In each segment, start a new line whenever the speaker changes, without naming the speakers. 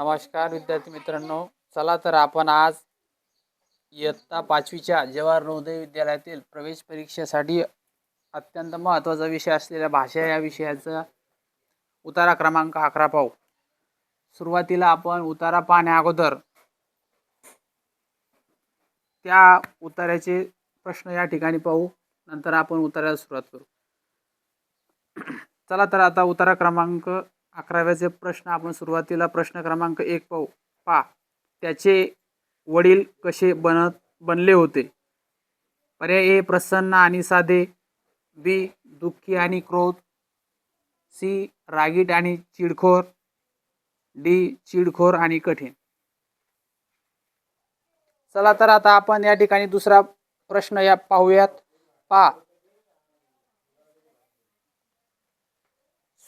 नमस्कार विद्यार्थी मित्रांनो. चला तर आपण आज इयत्ता पाचवीच्या जवाहर नवोदय विद्यालयातील प्रवेश परीक्षेसाठी अत्यंत महत्त्वाचा विषय असलेल्या भाषा या विषयाचा उतारा क्रमांक अकरा पाहू. सुरुवातीला आपण उतारा पाहण्या अगोदर त्या उतार्याचे प्रश्न या ठिकाणी पाहू. नंतर आपण उताराला सुरुवात करू. चला तर आता उतारा क्रमांक अकराव्याचे प्रश्न आपण सुरुवातीला प्रश्न क्रमांक एक पाहू पा. त्याचे वडील कसे बनत बनले होते? पर्याय ए प्रसन्न आणि साधे. बी दुःखी आणि क्रोध. सी रागीट आणि चिडखोर. डी चिडखोर आणि कठीण. चला तर आता आपण या ठिकाणी दुसरा प्रश्न या पाहूयात. पा.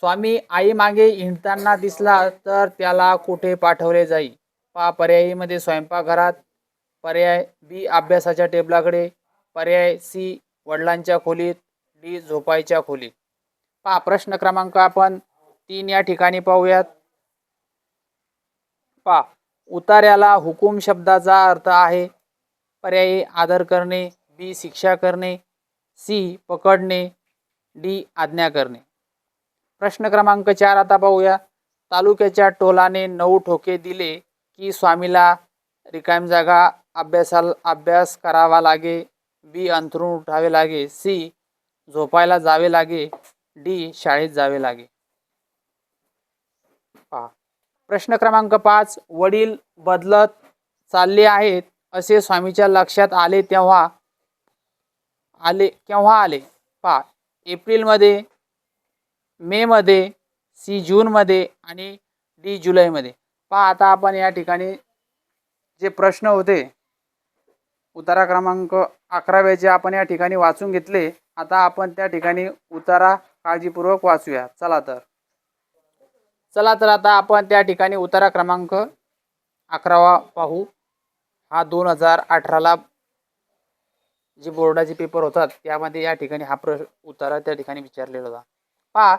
स्वामी आई मागे हिंडताना दिसला तर त्याला कुठे पाठवले जाई? पा पर्यायीमध्ये स्वयंपाकघरात पर्याय बी अभ्यासाच्या टेबलाकडे पर्याय सी वडिलांच्या खोलीत डी झोपायच्या खोलीत. पा प्रश्न क्रमांक आपण तीन या ठिकाणी पाहूयात. पा उतार्याला हुकूम शब्दाचा अर्थ आहे पर्यायी आदर करणे बी शिक्षा करणे सी पकडणे डी आज्ञा करणे. प्रश्न क्रमांक चार आता पाहूया. तालुक्याच्या टोलाने नऊ ठोके दिले की स्वामीला रिकाम जागा अभ्यासाला अभ्यास करावा लागे बी अंथरून उठावे लागे सी झोपायला जावे लागे डी शाळेत जावे लागे. पहा. प्रश्न क्रमांक पाच वडील बदलत चालले आहेत असे स्वामीच्या लक्षात आले तेव्हा आले केव्हा आले? पहा. एप्रिलमध्ये मेमध्ये सी जूनमध्ये आणि डी जुलैमध्ये पहा आता आपण या ठिकाणी जे प्रश्न होते उतारा क्रमांक अकराव्याचे आपण या ठिकाणी वाचून घेतले. आता आपण त्या ठिकाणी उतारा काळजीपूर्वक वाचूया. चला तर. चला तर आता आपण त्या ठिकाणी उतारा क्रमांक अकरावा पाहू. हा दोन हजार अठराला जे बोर्डाचे पेपर होतात त्यामध्ये या ठिकाणी हा प्र उतारा त्या ठिकाणी विचारलेला होता. पहा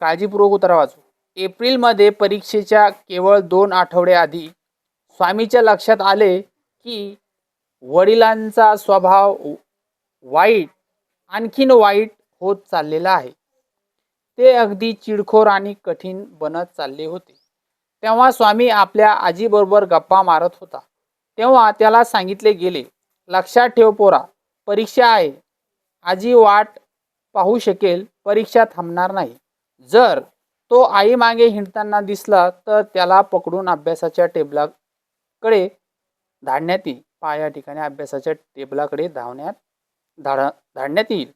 काळजीपूर्वक उतारा वाचू एप्रिलमध्ये परीक्षेच्या केवळ दोन आठवडे आधी स्वामीच्या लक्षात आले की वडिलांचा स्वभाव वाईट आणखीन वाईट होत चाललेला आहे. ते अगदी चिडखोर आणि कठीण बनत चालले होते. तेव्हा स्वामी आपल्या आजीबरोबर गप्पा मारत होता. तेव्हा त्याला सांगितले गेले लक्षात ठेव पोरा परीक्षा आहे. आजी वाट पाहू शकेल परीक्षा थांबणार नाही. जर तो आई मागे हिंडताना दिसला तर त्याला पकडून अभ्यासाच्या टेबलाकडे धाडण्यात येईल. पहा या ठिकाणी अभ्यासाच्या टेबलाकडे धावण्यात धाड धाडण्यात येईल.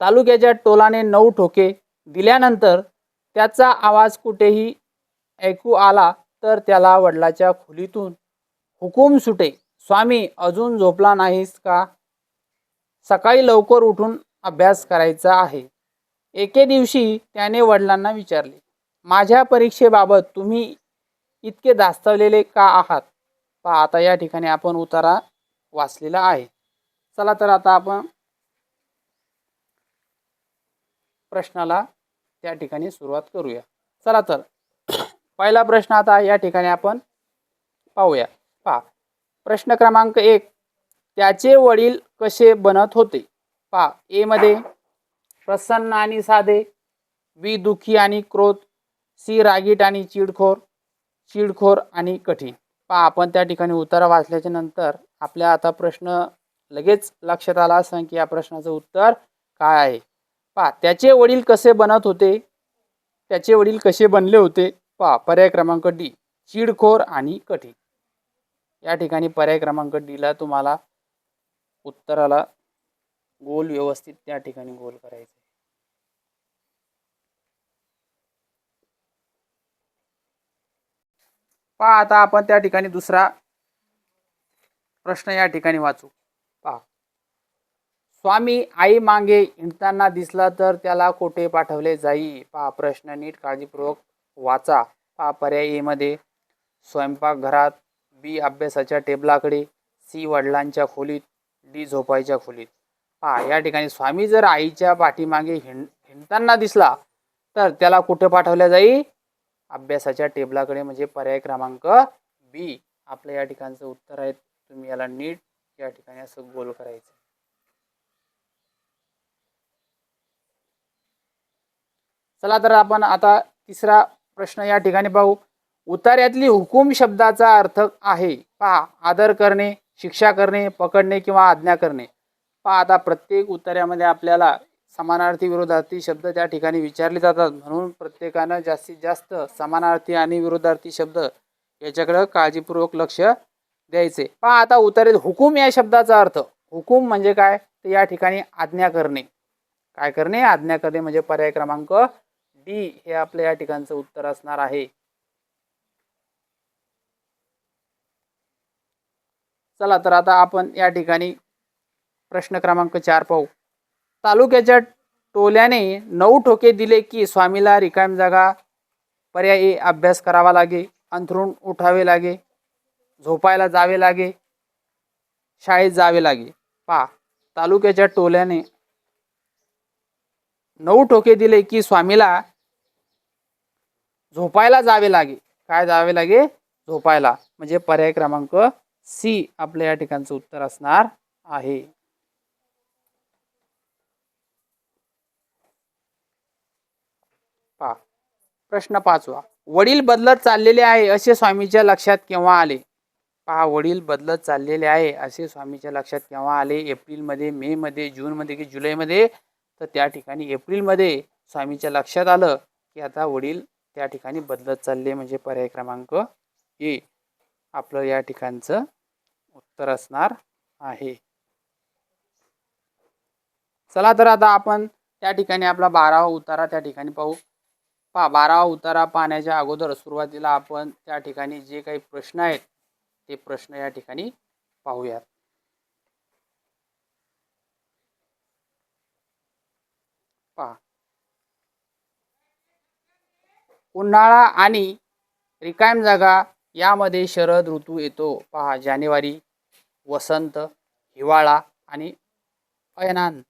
तालुक्याच्या टोलाने नऊ ठोके दिल्यानंतर त्याचा आवाज कुठेही ऐकू आला तर त्याला वडिलाच्या खोलीतून हुकूम सुटे. स्वामी अजून झोपला नाहीस का? सकाळी लवकर उठून अभ्यास करायचा आहे. एके दिवशी त्याने वडिलांना विचारले माझ्या परीक्षेबाबत तुम्ही इतके दास्तवलेले का आहात? पहा आता या ठिकाणी आपण उतारा वाचलेला आहे. चला तर आता आपण प्रश्नाला त्या ठिकाणी सुरुवात करूया. चला तर पहिला प्रश्न आता या ठिकाणी आपण पाहूया. पहा प्रश्न क्रमांक एक त्याचे वडील कसे बनत होते? पहा एमध्ये प्रसन्न आणि साधे बी दुःखी आणि क्रोध सी रागीट आणि चिडखोर चिडखोर आणि कठीण. पहा आपण त्या ठिकाणी उत्तर वाचल्याच्या नंतर आपल्या आता प्रश्न लगेच लक्षात आला असं की या प्रश्नाचं उत्तर काय आहे. पहा त्याचे वडील कसे बनत होते? त्याचे वडील कसे बनले होते? पहा पर्याय क्रमांक डी चिडखोर आणि कठीण. या ठिकाणी पर्याय क्रमांक डीला तुम्हाला उत्तराला गोल व्यवस्थित त्या ठिकाणी गोल करायचं पहा आता आपण त्या ठिकाणी दुसरा प्रश्न या ठिकाणी वाचू. पहा. स्वामी आई मागे हिंडताना दिसला तर त्याला कोठे पाठवले जाई पहा प्रश्न नीट काळजीपूर्वक वाचा. पहा पर्यायमध्ये स्वयंपाकघरात बी अभ्यासाच्या टेबलाकडे सी वडिलांच्या खोलीत डी झोपायच्या खोलीत. पहा या ठिकाणी स्वामी जर आईच्या पाठीमागे हिंड हिंडताना दिसला तर त्याला कुठे पाठवल्या जाई अभ्यासाच्या टेबलाकडे म्हणजे पर्याय क्रमांक बी. आपलं या ठिकाणचं उत्तर आहे. तुम्ही याला नीट या ठिकाणी असं गोल करायचं. चला तर आपण आता तिसरा प्रश्न या ठिकाणी पाहू. उतार्यातली हुकूम शब्दाचा अर्थ आहे पहा आदर करणे शिक्षा करणे पकडणे किंवा आज्ञा करणे. पहा आता प्रत्येक उतार्यामध्ये आपल्याला समानार्थी विरोधार्थी शब्द त्या ठिकाणी विचारले जातात. म्हणून प्रत्येकानं जास्तीत जास्त समानार्थी आणि विरोधार्थी शब्द याच्याकडं काळजीपूर्वक लक्ष द्यायचे. पहा आता उतार्यात हुकूम या शब्दाचा अर्थ. हुकूम म्हणजे काय? तर या ठिकाणी आज्ञा करणे. काय करणे? आज्ञा करणे म्हणजे पर्याय क्रमांक डी हे आपलं या ठिकाणचं उत्तर असणार आहे. चला तर आता आपण या ठिकाणी प्रश्न क्रमांक चार पाहू. तालुक्याच्या टोल्याने नऊ ठोके दिले की स्वामीला रिकाम जागा पर्यायी अभ्यास करावा लागे अंथरूण उठावे लागे झोपायला जावे लागे शाळेत जावे लागे. पा तालुक्याच्या टोल्याने नऊ ठोके दिले की स्वामीला झोपायला जावे लागे. काय जावे लागे? झोपायला. म्हणजे पर्याय क्रमांक सी आपल्या या ठिकाणचं उत्तर असणार आहे. पहा. प्रश्न पाचवा. वडील बदलत चाललेले आहे असे स्वामीच्या लक्षात केव्हा आले? पहा वडील बदलत चाललेले आहे असे स्वामीच्या लक्षात केव्हा आले? एप्रिलमध्ये मे मध्ये जूनमध्ये की जुलैमध्ये तर त्या ठिकाणी एप्रिलमध्ये स्वामीच्या लक्षात आलं की आता वडील त्या ठिकाणी बदलत चालले म्हणजे पर्याय क्रमांक ए. आपलं या ठिकाणचं उत्तर असणार आहे. चला तर आता आपण त्या ठिकाणी आपला बारावा उतारा त्या ठिकाणी पाहू. पा बारावा उतारा पाहण्याच्या अगोदर सुरुवातीला आपण त्या ठिकाणी जे काही प्रश्न आहेत ते प्रश्न या ठिकाणी पाहूयात. पहा. उन्हाळा आणि रिकायम जागा यामध्ये शरद ऋतू येतो. पहा जानेवारी वसंत हिवाळा आणि अयनांत.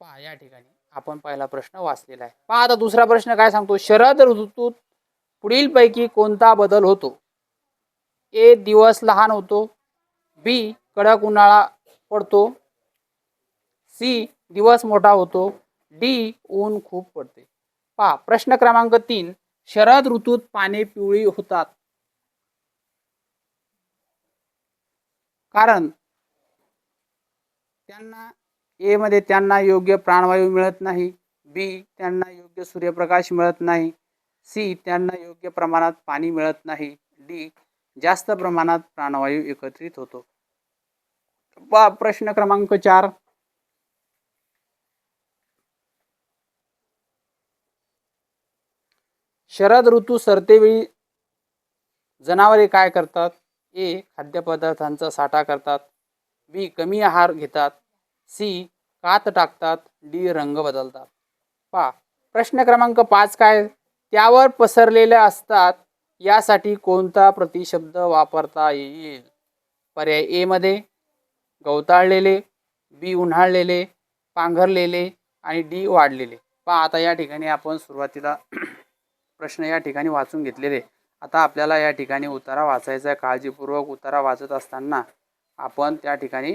पहा या ठिकाणी. आपण पहिला प्रश्न वाचलेला आहे. पहा आता दुसरा प्रश्न काय सांगतो? शरद ऋतूत पुढीलपैकी कोणता बदल होतो? ए दिवस लहान होतो. बी कडक उन्हाळा पडतो. सी दिवस मोठा होतो. डी ऊन खूप पडते. पहा प्रश्न क्रमांक तीन शरद ऋतूत पाने पिवळी होतात. कारण त्यांना एमध्ये त्यांना योग्य प्राणवायू मिळत नाही बी त्यांना योग्य सूर्यप्रकाश मिळत नाही सी त्यांना योग्य प्रमाणात पाणी मिळत नाही डी जास्त प्रमाणात प्राणवायू एकत्रित होतो. वा प्रश्न क्रमांक चार. शरद ऋतू सरतेवेळी जनावरे काय करतात? ए खाद्यपदार्थांचा साठा करतात. बी कमी आहार घेतात. सी कात टाकतात डी रंग बदलतात. पा प्रश्न क्रमांक पाच काय? त्यावर पसरलेले असतात यासाठी कोणता प्रतिशब्द वापरता येईल? पर्याय ए मध्ये गवताळलेले बी उन्हाळलेले पांघरलेले आणि डी वाढलेले. पहा आता या ठिकाणी आपण सुरुवातीला प्रश्न या ठिकाणी वाचून घेतलेले. आता आपल्याला या ठिकाणी उतारा वाचायचा आहे. काळजीपूर्वक उतारा वाचत असताना आपण त्या ठिकाणी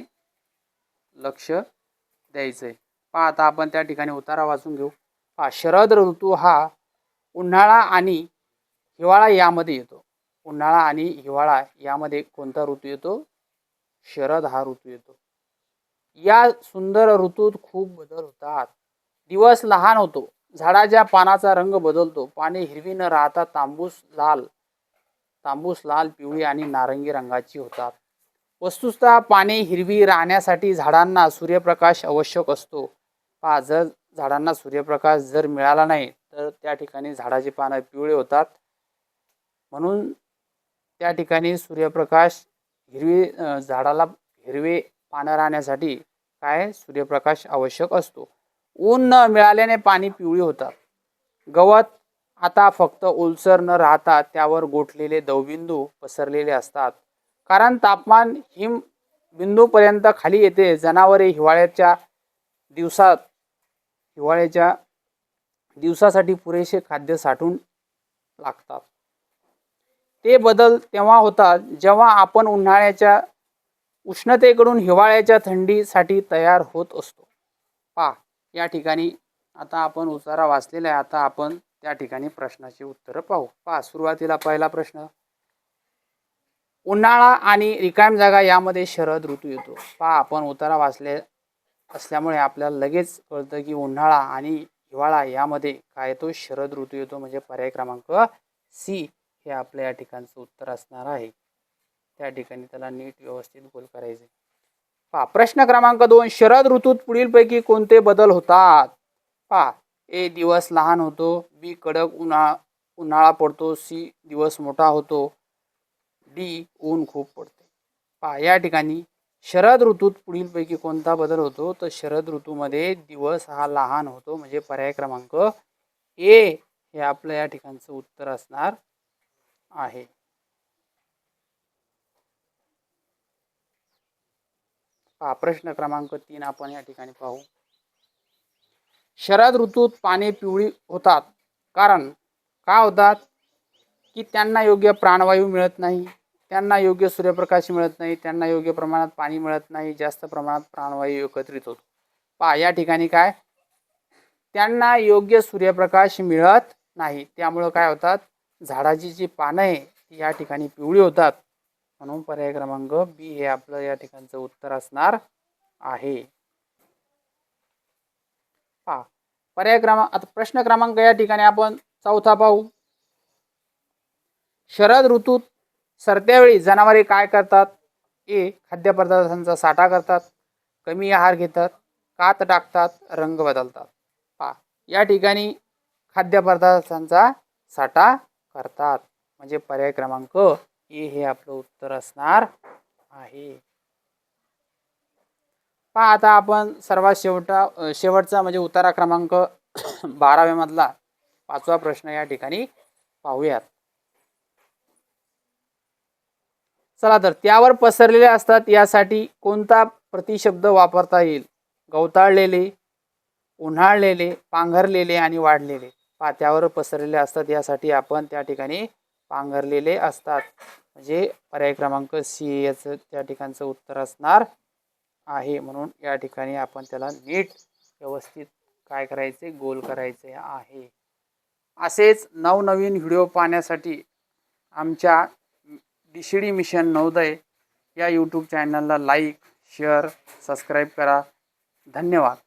लक्ष द्यायचं आहे पहा आता आपण त्या ठिकाणी उतारा वाचून घेऊ. पहा शरद ऋतू हा उन्हाळा आणि हिवाळा यामध्ये येतो. उन्हाळा आणि हिवाळा यामध्ये कोणता ऋतू येतो? शरद हा ऋतू येतो. या सुंदर ऋतूत खूप बदल होतात. दिवस लहान होतो. झाडाच्या पानाचा रंग बदलतो. पाने हिरवी न राहता तांबूस लाल तांबूस लाल पिवळी आणि नारंगी रंगाची होतात. वस्तुतः पाने हिरवी राहण्यासाठी झाडांना सूर्यप्रकाश आवश्यक असतो. पहा जर झाडांना सूर्यप्रकाश जर मिळाला नाही तर त्या ठिकाणी झाडाची पानं पिवळे होतात. म्हणून त्या ठिकाणी सूर्यप्रकाश हिरवी झाडाला हिरवे पानं राहण्यासाठी काय? सूर्यप्रकाश आवश्यक असतो. ऊन न मिळाल्याने पाणी पिवळी होतात. गवत आता फक्त ओलसर न राहता त्यावर गोठलेले दवबिंदू पसरलेले असतात. कारण तापमान हिम बिंदूपर्यंत खाली येते. जनावरे हिवाळ्याच्या दिवसात हिवाळ्याच्या दिवसासाठी पुरेसे खाद्य साठून लागतात. ते बदल तेव्हा होतात जेव्हा आपण उन्हाळ्याच्या उष्णतेकडून हिवाळ्याच्या थंडीसाठी तयार होत असतो. पा या ठिकाणी आता आपण उतारा वाचलेला आहे. आता आपण त्या ठिकाणी प्रश्नाची उत्तरं पाहू. पहा सुरुवातीला पहिला प्रश्न उन्हाळा आणि रिकाम जागा यामध्ये शरद ऋतू येतो. पहा आपण उतारा वाचले असल्यामुळे आपल्याला लगेच कळतं की उन्हाळा आणि हिवाळा यामध्ये काय येतो? शरद ऋतू येतो. म्हणजे पर्याय क्रमांक सी हे आपल्या या ठिकाणचं उत्तर असणार आहे. त्या ठिकाणी त्याला नीट व्यवस्थित गोल करायचे पहा प्रश्न क्रमांक दोन शरद ऋतूत पुढीलपैकी कोणते बदल होतात? पहा ए दिवस लहान होतो बी कडक उन्हाळा उन्हाळा पडतो सी दिवस मोठा होतो डी ऊन खूप पडते. पहा या ठिकाणी शरद ऋतूत पुढीलपैकी कोणता बदल होतो? तर शरद ऋतूमध्ये दिवस हा लहान होतो म्हणजे पर्याय क्रमांक ए हे आपलं या ठिकाणचं उत्तर असणार आहे. पहा प्रश्न क्रमांक तीन आपण या ठिकाणी पाहू. शरद ऋतूत पाने पिवळी होतात. कारण का होतात? की त्यांना योग्य प्राणवायू मिळत नाही. त्यांना योग्य सूर्यप्रकाश मिळत नाही त्यांना योग्य प्रमाणात पाणी मिळत नाही जास्त प्रमाणात प्राणवायू एकत्रित होतो. पहा या ठिकाणी काय? त्यांना योग्य सूर्यप्रकाश मिळत नाही. त्यामुळं काय होतात? झाडाची जी पानं आहे ती या ठिकाणी पिवळी होतात. म्हणून पर्याय क्रमांक बी हे आपलं या ठिकाणचं उत्तर असणार आहे. पहा पर्याय क्रमांक आता प्रश्न क्रमांक या ठिकाणी आपण चौथा पाहू. शरद ऋतूत सरत्यावेळी जनावरे काय करतात? ए खाद्यपदार्थांचा साठा करतात कमी आहार घेतात कात टाकतात रंग बदलतात. पहा या ठिकाणी खाद्यपदार्थांचा साठा करतात. म्हणजे पर्याय क्रमांक ए हे आपलं उत्तर असणार आहे. पहा आता आपण सर्वात शेवटा शेवटचा म्हणजे उतारा क्रमांक बाराव्यामधला पाचवा प्रश्न या ठिकाणी पाहूयात. चला तर त्यावर पसरलेले असतात यासाठी कोणता प्रतिशब्द वापरता येईल? गवताळलेले उन्हाळलेले पांघरलेले आणि वाढलेले. पात्यावर पसरलेले असतात यासाठी आपण त्या ठिकाणी पांघरलेले असतात. म्हणजे पर्याय क्रमांक सी याचं त्या ठिकाणचं उत्तर असणार आहे. म्हणून या ठिकाणी आपण त्याला नीट व्यवस्थित काय करायचे गोल करायचे आहे. असेच नवनवीन व्हिडिओ पाहण्यासाठी आमच्या D C D mission Navodaya या यूट्यूब चॅनलला लाईक शेअर सबस्क्राईब करा. धन्यवाद.